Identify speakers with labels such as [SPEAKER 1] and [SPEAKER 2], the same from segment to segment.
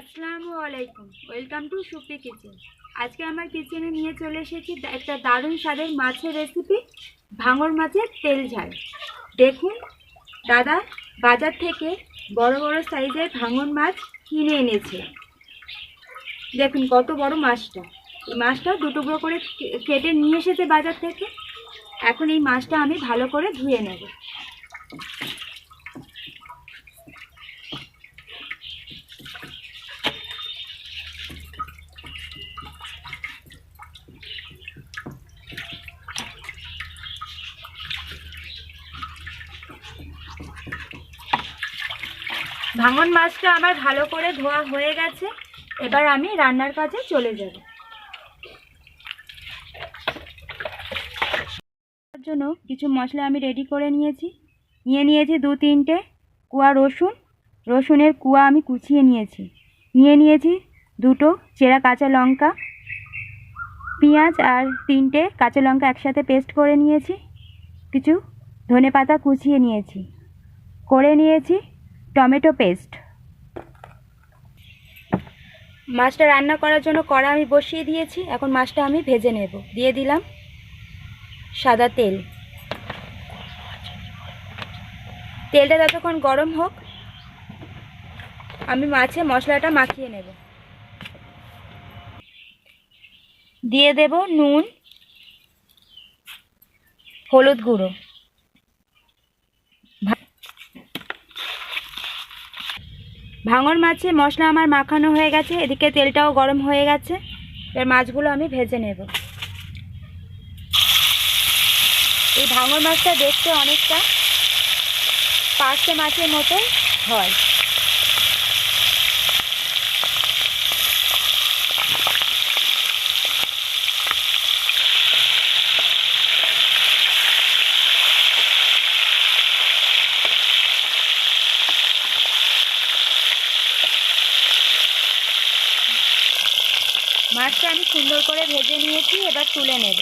[SPEAKER 1] আসসালামু আলাইকুম। Welcome to soupy kitchen আজকে আমার কিচেনে নিয়ে চলে এসেছি একটা দারুণ স্বাদের মাছের রেসিপি ভাঙর মাছের তেল ঝাল। দেখুন, দাদা বাজার থেকে বড় বড় সাইজের ভাঙন মাছ কিনে এনেছে। দেখুন কত বড় মাছটা। এই মাছটা দু টুকরো করে কেটে নিয়ে এসেছে বাজার থেকে। এখন এই মাছটা আমি ভালো করে ধুয়ে নেব। ভাঙন মাছটা আমার ভালো করে ধোয়া হয়ে গেছে। এবার আমি রান্নার কাজে চলে যাব। তার জন্য কিছু মশলা আমি রেডি করে নিয়েছি। নিয়ে নিয়েছি দু তিনটে কুয়া রসুন। রসুনের কুয়া আমি কুচিয়ে নিয়েছি। নিয়ে নিয়েছি দুটো চেরা কাঁচা লঙ্কা। পেঁয়াজ আর তিনটে কাঁচা লঙ্কা একসাথে পেস্ট করে নিয়েছি। কিছু ধনে পাতা কুচিয়ে নিয়েছি। করে নিয়েছি টমেটো পেস্ট। মাছটা রান্না করার জন্য কড়া আমি বসিয়ে দিয়েছি, এখন মাছটা আমি ভেজে নেব। দিয়ে দিলাম সাদা তেল। তেলটা যতক্ষণ গরম হোক, আমি মাছে মশলাটা মাখিয়ে নেব। দিয়ে দেব নুন, হলুদ গুঁড়ো। ভাঙর মাছে মশলা আমার মাখানো হয়ে গেছে, এদিকে তেলটাও গরম হয়ে গেছে। এবার মাছগুলো আমি ভেজে নেব। এই ভাঙর মাছটা দেখতে অনেকটা পার্শে মাছের মতো হয়। মাছটা আমি সুন্দর করে ভেজে নিয়েছি, এবার তুলে নেব।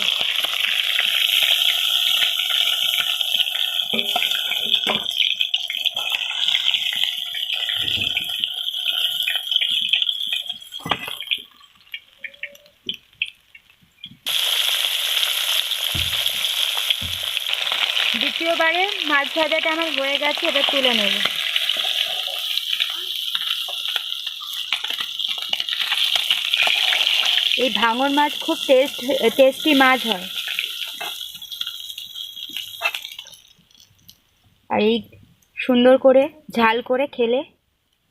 [SPEAKER 1] দ্বিতীয়বারে মাছ ভাজাটা আমার হয়ে গেছে, এবার তুলে নেব। এই ভাঙর মাছ খুব টেস্ট টেস্টি মাছ হয়। আর এই সুন্দর করে ঝাল করে খেলে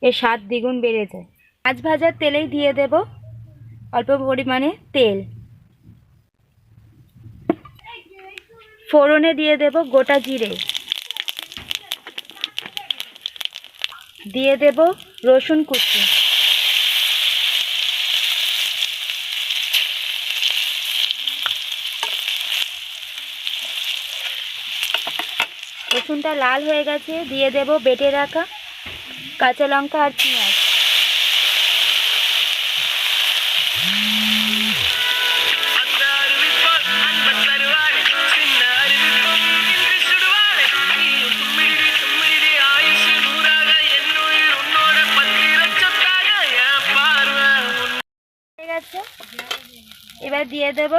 [SPEAKER 1] এর স্বাদ দ্বিগুণ বেড়ে যায়। মাছ ভাজার তেলেই দিয়ে দেব অল্প পরিমাণে তেল। ফোড়নে দিয়ে দেব গোটা জিরে। দিয়ে দেব রসুন কুচি। রসুনটা লাল হয়ে গেছে, দিয়ে দেব বেটে রাখা কাঁচা লঙ্কা আর পেঁয়াজ। এবার দিয়ে দেব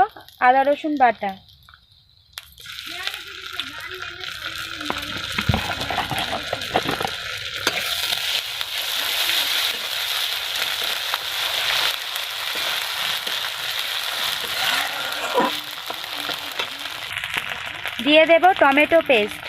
[SPEAKER 1] আদা রসুন বাটা। দিয়ে দেব টমেটো পেস্ট।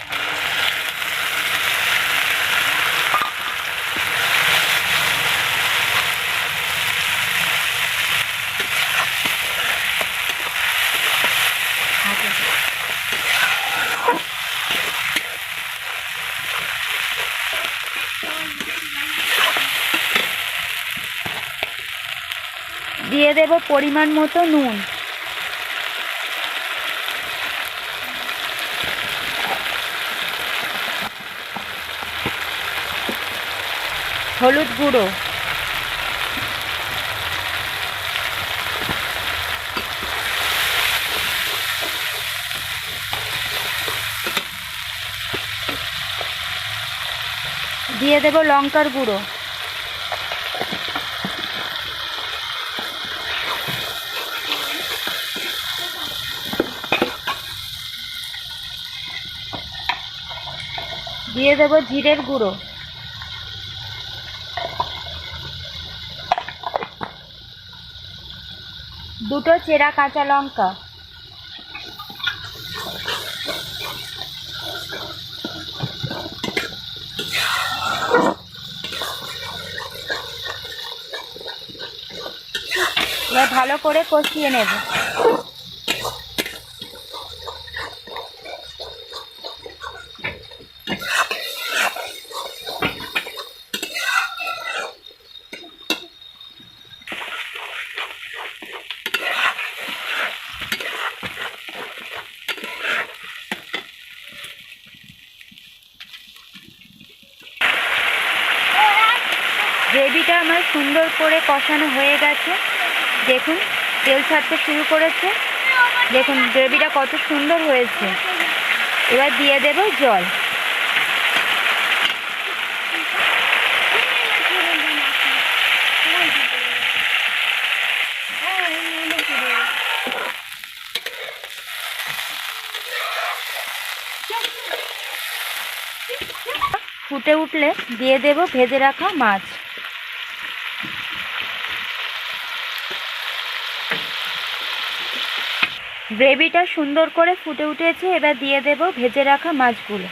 [SPEAKER 1] দিয়ে দেব পরিমাণ মতো নুন। হলুদ গুঁড়ো। দিয়ে দেব লঙ্কার গুঁড়ো। দিয়ে দেব জিরের গুঁড়ো। দুটো চেরা কাঁচা লঙ্কা। এবার ভালো করে কষিয়ে নেব গ্রেভিটা আমার সুন্দর করে কষানো হয়ে গেছে। দেখুন, তেল ছাড়তে শুরু করেছে। দেখুন, গ্রেভিটা কত সুন্দর হয়েছে। এবার দিয়ে দেব জল। ফুটে উঠলে দিয়ে দেব ভেজে রাখা মাছ। গ্রেভিটা সুন্দর করে ফুটে উঠেছে এবার দিয়ে দেব ভেজে রাখা মাছগুলো।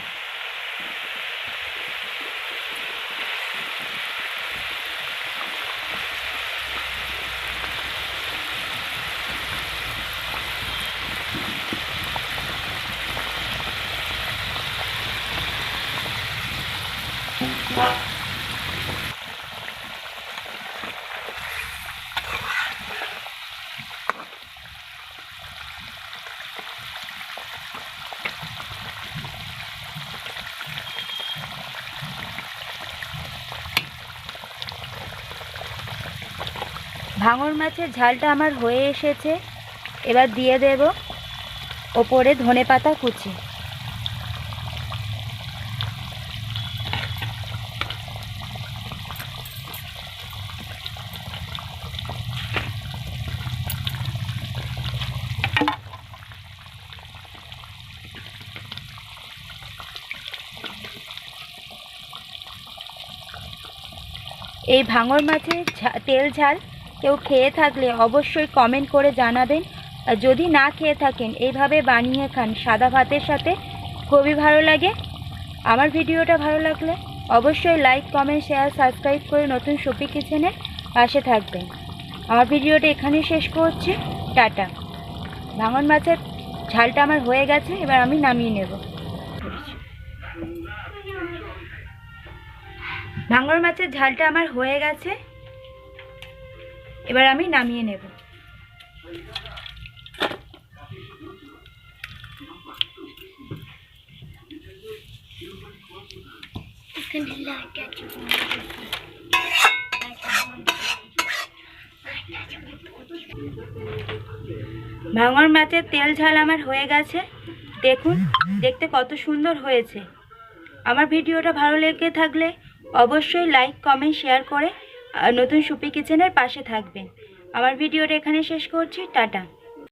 [SPEAKER 1] ভাঙর মাছের ঝালটা আমার হয়ে এসেছে, এবার দিয়ে দেব ওপরে ধনে পাতা কুচি। এই ভাঙর মাছের তেল ঝাল কেউ খেয়ে থাকলে অবশ্যই কমেন্ট করে জানাবেন। আর যদি না খেয়ে থাকেন, এইভাবে বানিয়ে খান সাদা ভাতের সাথে, খুবই ভালো লাগে। আমার ভিডিওটা ভালো লাগলে অবশ্যই লাইক কমেন্ট শেয়ার সাবস্ক্রাইব করে নতুন শপি কিচেনের পাশে থাকবেন। আমার ভিডিওটা এখানেই শেষ করছি। টাটা। ভাঙন মাছের ঝালটা আমার হয়ে গেছে, এবার আমি নামিয়ে নেব। ভাঙর মাছের ঝালটা আমার হয়ে গেছে। এবার আমি নামিয়ে নেব। ভাঙর মাছের তেল ঝাল আমার হয়ে গেছে। দেখুন, দেখতে কত সুন্দর হয়েছে। আমার ভিডিওটা ভালো লেগে থাকলে অবশ্যই লাইক কমেন্ট শেয়ার করে নতুন সুপি কিচেনের পাশে থাকবেন। আমার ভিডিওটা এখানে শেষ করছি। টাটা।